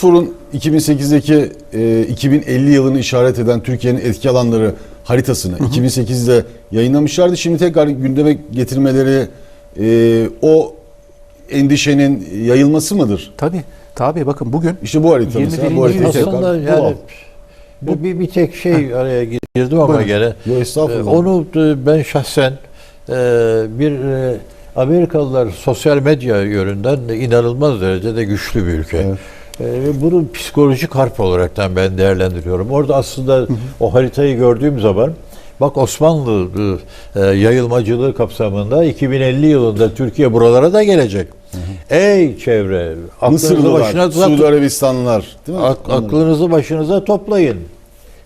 Stratfor'un 2008'deki e, 2050 yılını işaret eden Türkiye'nin etki alanları haritasını 2008'de yayınlamışlardı. Şimdi tekrar gündeme getirmeleri e, o endişenin yayılması mıdır? Tabii. Tabii bakın bugün İşte bu harita 21. mesela bu harita tekrar Aslında bu yani bu bir, bir tek şey araya girdim ama gene. Ee, Onu e, ben şahsen e, bir e, Amerikalılar sosyal medya yönünden inanılmaz derecede güçlü bir ülke. Evet. E, Bunu psikolojik harp olaraktan ben değerlendiriyorum. Orada aslında o haritayı gördüğüm zaman bak Osmanlı e, yayılmacılığı kapsamında 2050 yılında Türkiye buralara da gelecek. Ey çevre, aklınızı Mısırlılar, başına Suudi Arabistanlılar değil mi? Aklınızı başınıza toplayın.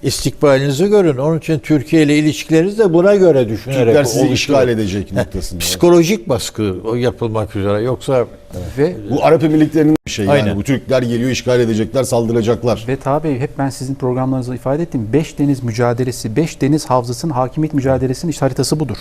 İstikbalinizi görün. Onun için Türkiye ile ilişkilerinizi de buna göre düşünerek Türkler sizi oluşturun. işgal edecek noktasında. Psikolojik baskı o yapılmak üzere. Yoksa ve Bu Arap Emirlikleri'nin bir şey yani. Aynen. Bu Türkler geliyor, işgal edecekler, saldıracaklar. Ve tabi hep ben sizin programlarınızda ifade ettiğim 5 deniz mücadelesi, 5 deniz havzasının hakimiyet mücadelesinin işte haritası budur.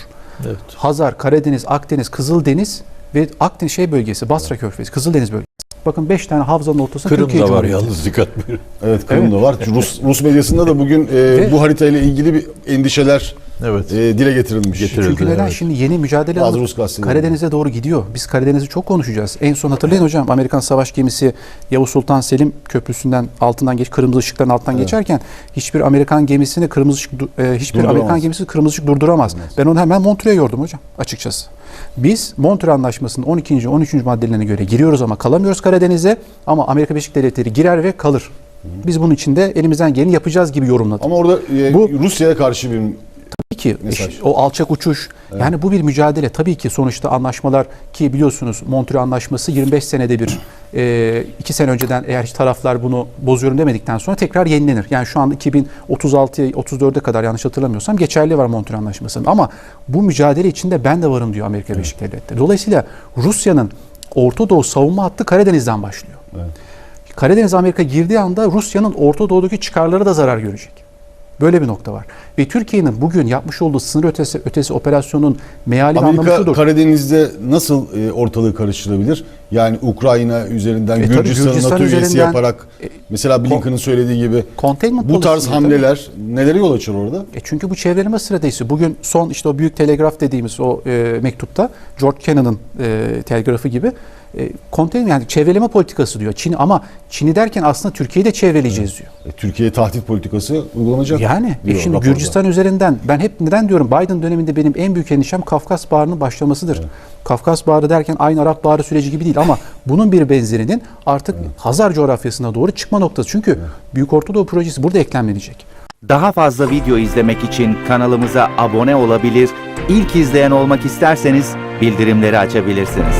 Evet. Hazar, Karadeniz, Akdeniz, Kızıldeniz ve Akdeniz şey bölgesi, Basra Körfezi, Kızıldeniz bölgesi. Bakın 5 tane havzanın ortasında Kırım Türkiye da var yalnız dikkat buyurun. Evet Kırım'da var. Rus, Rus medyasında da bugün e, Ve- bu haritayla ilgili bir endişeler Evet. e, dile getirilmiş. Getirildi. Çünkü neden? evet. Şimdi yeni mücadele. Karadeniz'e doğru gidiyor. Biz Karadeniz'i çok konuşacağız. En son hatırlayın hocam Amerikan savaş gemisi Yavuz Sultan Selim Köprüsü'nden altından geç kırmızı ışıkların altından geçerken hiçbir Amerikan gemisini kırmızı ışık e, hiçbir. Amerikan gemisi kırmızı ışık durduramaz. Ben onu hemen Montreux'e yordum hocam açıkçası. Biz Montreux Anlaşması'nın 12. 13. maddelerine göre giriyoruz ama kalamıyoruz Karadeniz'e ama Amerika Birleşik Devletleri girer ve kalır. Biz bunun içinde elimizden geleni yapacağız gibi yorumladık. Ama orada e, Bu- Rusya'ya karşı bir ki Mesaj. o alçak uçuş yani bu bir mücadele tabii ki sonuçta anlaşmalar ki biliyorsunuz Montreux Anlaşması 25 senede bir e, iki sene önceden eğer hiç taraflar bunu bozuyorum demedikten sonra tekrar yenilenir. Yani şu anda 2036'ya 34'e kadar yanlış hatırlamıyorsam geçerli var Montreux Anlaşması. Ama bu mücadele içinde ben de varım diyor Amerika Birleşik Devletleri. Dolayısıyla Rusya'nın Orta Doğu savunma hattı Karadeniz'den başlıyor. Karadeniz Amerika girdiği anda Rusya'nın Orta Doğu'daki çıkarları da zarar görecek. Böyle bir nokta var. Ve Türkiye'nin bugün yapmış olduğu sınır ötesi, ötesi operasyonun meali anlamı Amerika şudur. Karadeniz'de nasıl e, ortalığı karıştırabilir? Yani Ukrayna üzerinden E, tabii Gürcistan'ı Gürcistan NATO üyesi üzerinden- yaparak mesela Blinken'ın söylediği gibi bu tarz hamleler nelere yol açar orada? E çünkü bu çevreleme stratejisi. Bugün son işte o büyük telegraf dediğimiz o e, mektupta George Kennan'ın e, telgrafı gibi e, konteyner yani çevreleme politikası diyor. Çin ama Çin'i derken aslında Türkiye'yi de çevreleyeceğiz diyor. E, Türkiye tahdit politikası uygulanacak. Yani e diyor şimdi raporda. Gürcistan üzerinden ben hep neden diyorum Biden döneminde benim en büyük endişem Kafkas Baharı'nın başlamasıdır. Kafkas Baharı derken aynı Arap Baharı süreci gibi değil ama bunun bir benzerinin artık Hazar coğrafyasına doğru çıkma noktası. Çünkü Büyük Ortadoğu projesi burada eklemlenecek. Daha fazla video izlemek için kanalımıza abone olabilir, ilk izleyen olmak isterseniz bildirimleri açabilirsiniz.